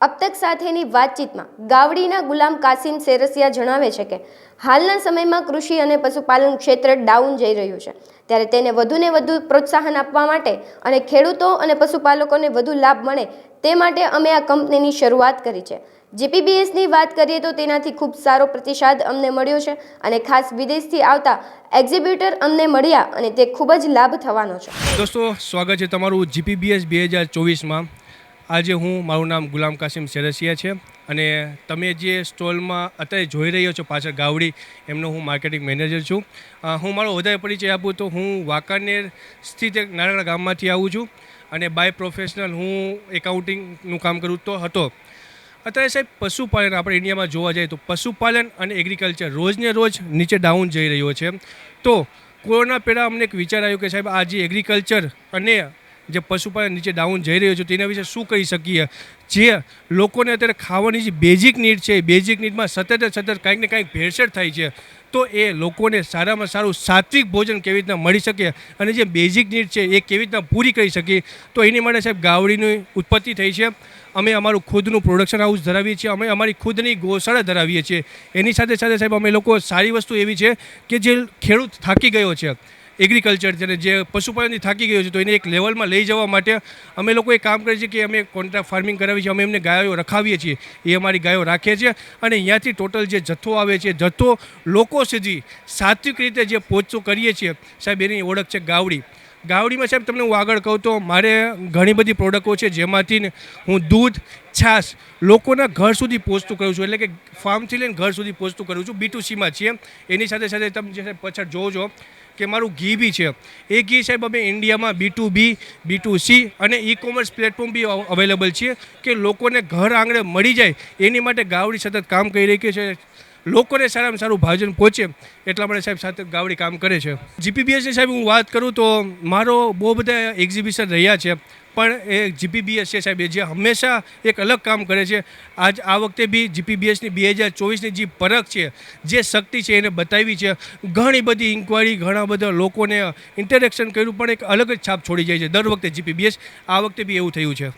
અબતક સાથેની વાતચીતમાં ગાવડીના ગુલામ કાસિમ સેરસિયા જણાવે છે કે હાલના સમયમાં કૃષિ અને પશુપાલન ક્ષેત્ર ડાઉન જઈ રહ્યું છે. ત્યારે તેને વધુને વધુ પ્રોત્સાહન આપવા માટે અને ખેડૂતો અને પશુપાલકોને વધુ લાભ મળે તે માટે અમે આ કંપનીની શરૂઆત કરી છે. જીપીબીએસની વાત કરીએ તો તેનાથી ખૂબ સારો પ્રતિસાદ અમને મળ્યો છે અને ખાસ વિદેશથી આવતા એક્ઝિબ્યુટર અમને મળ્યા અને તે ખૂબ જ લાભ થવાનો છે. દોસ્તો, સ્વાગત છે તમારું જીપીબીએસ બે હજાર ચોવીસમાં. આજે હું, મારું નામ ગુલામ કાસિમ સેરસિયા છે અને તમે જે સ્ટોલમાં અત્યારે જોઈ રહ્યો છો પાછળ ગાવડી, એમનો હું માર્કેટિંગ મેનેજર છું. હું મારો વધારે પરિચય આપું તો હું વાંકાનેર સ્થિત એક નાનકડા ગામમાંથી આવું છું અને બાય પ્રોફેશનલ હું એકાઉન્ટિંગનું કામ કરું તો હતો. અત્યારે સાહેબ પશુપાલન આપણે ઇન્ડિયામાં જોવા જઈએ તો પશુપાલન અને એગ્રીકલ્ચર રોજને રોજ નીચે ડાઉન જઈ રહ્યો છે. તો કોરોના પહેલાં અમને એક વિચાર આવ્યો કે સાહેબ આ જે એગ્રીકલ્ચર અને જે પશુપાલન નીચે ડાઉન જઈ રહ્યો છે તેના વિશે શું કહી શકીએ? જે લોકોને અત્યારે ખાવાની જે બેઝિક નીડ છે એ બેઝિક નીડમાં સતત સતત કાંઈક ને કાંઈક ભેળસેળ થાય છે, તો એ લોકોને સારામાં સારું સાત્વિક ભોજન કેવી રીતના મળી શકે અને જે બેઝિક નીડ છે એ કેવી રીતના પૂરી કરી શકીએ તો એની માટે સાહેબ ગાવડીની ઉત્પત્તિ થઈ છે. અમે અમારું ખુદનું પ્રોડક્શન હાઉસ ધરાવીએ છીએ, અમે અમારી ખુદની ગૌશાળા ધરાવીએ છીએ. એની સાથે સાથે સાહેબ અમે લોકો સારી વસ્તુ એવી છે કે જે ખેડૂત થાકી ગયો છે. એગ્રીકલ્ચર છે જે પશુપાલનથી થાકી ગયો છે, તો એને એક લેવલમાં લઈ જવા માટે અમે લોકો એ કામ કરીએ છીએ કે અમે કોન્ટ્રાક્ટ ફાર્મિંગ કરાવીએ છે. અમે એમને ગાયો રખાવીએ છીએ. એ અમારી ગાયો રાખે છે. અને અહીંયાથી ટોટલ જે જથ્થો આવે છે, જથ્થો લોકો સુધી સાત્વિક રીતે જે પહોંચતું કરીએ છીએ. સાહેબ, એની ઓળખ છે ગાવડી. ગાવડીમાં સાહેબ તમને હું આગળ કહું તો મારે ઘણી બધી પ્રોડક્ટો છે જેમાંથી હું દૂધ, છાશ લોકોના ઘર સુધી પહોંચતું કરું છું. એટલે કે ફાર્મથી લઈને ઘર સુધી પહોંચતું કરું છું. બી ટુ સીમાં છીએ. એની સાથે સાથે તમે જે પછાડ છો કે મારું ઘી બી છે. એ ઘી સાહેબ અમે ઇન્ડિયામાં B two B B two C અને ઈ કોમર્સ પ્લેટફોર્મ બી અવેલેબલ છે કે લોકોને ઘર આંગણે મળી જાય. એની માટે ગાવડી સતત કામ કરી રહી છે. લોકોને સારામાં સારું ભાજન પહોંચે એટલા માટે સાહેબ સાથે ગાવડી કામ કરે છે. જીપીબીએસની સાહેબ હું વાત કરું તો મારો બહુ બધા એક્ઝિબિશન રહ્યા છે, પણ એ જીપીબીએસ છે સાહેબ, એ જે હંમેશા એક અલગ કામ કરે છે. આજ આ વખતે બી જીપીબીએસની બે હજાર ચોવીસની જે પરખ છે, જે શક્તિ છે એને બતાવી છે. ઘણી બધી ઇન્કવાયરી ઘણા બધા લોકોને ઇન્ટરેક્શન કર્યું, પણ એક અલગ જ છાપ છોડી જાય છે. દર વખતે જીપીબીએસ આ વખતે બી એવું થયું છે.